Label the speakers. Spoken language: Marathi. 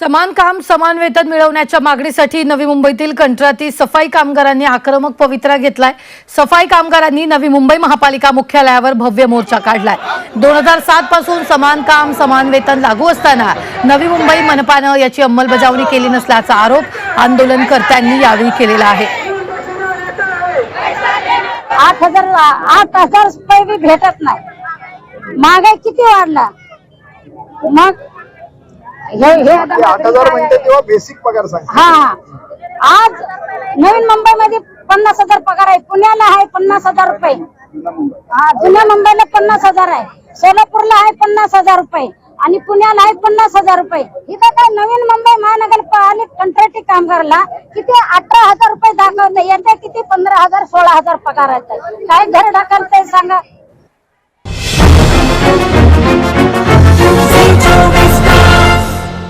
Speaker 1: समान काम समान वेतन मिळवण्याच्या मागणीसाठी नवी मुंबईतील कंत्राटी सफाई कामगारांनी आक्रमक पवित्रा घेतलाय. सफाई कामगारांनी नवी मुंबई महापालिका मुख्यालयावर भव्य मोर्चा काढलाय. दोन हजार सात पासून समान काम समान वेतन लागू असताना नवी मुंबई मनपानं याची अंमलबजावणी केली नसल्याचा आरोप आंदोलनकर्त्यांनी यावेळी केलेला आहे.
Speaker 2: आठ हजार आठ हजार रुपये भेटत नाही. महागाई किती वाढला? मग हे हे आता
Speaker 3: ते आठ हजार म्हणते तेव्हा बेसिक पगार सांग.
Speaker 2: हा आज नवीन मुंबईमध्ये पन्नास हजार पगार आहे. पुण्याला आहे पन्नास हजार रुपये. हा, जुन्या मुंबईला पन्नास हजार आहे. सोलापूरला आहे पन्नास हजार रुपये. आणि पुण्याला आहे पन्नास हजार रुपये. इथं काय नवीन मुंबई महानगरपालिका कंत्राटी कामगारला किती अठरा हजार रुपये दाखवले यांच्या किती पंधरा हजार सोळा हजार पगार आहेत काय घर ढकलते सांगा.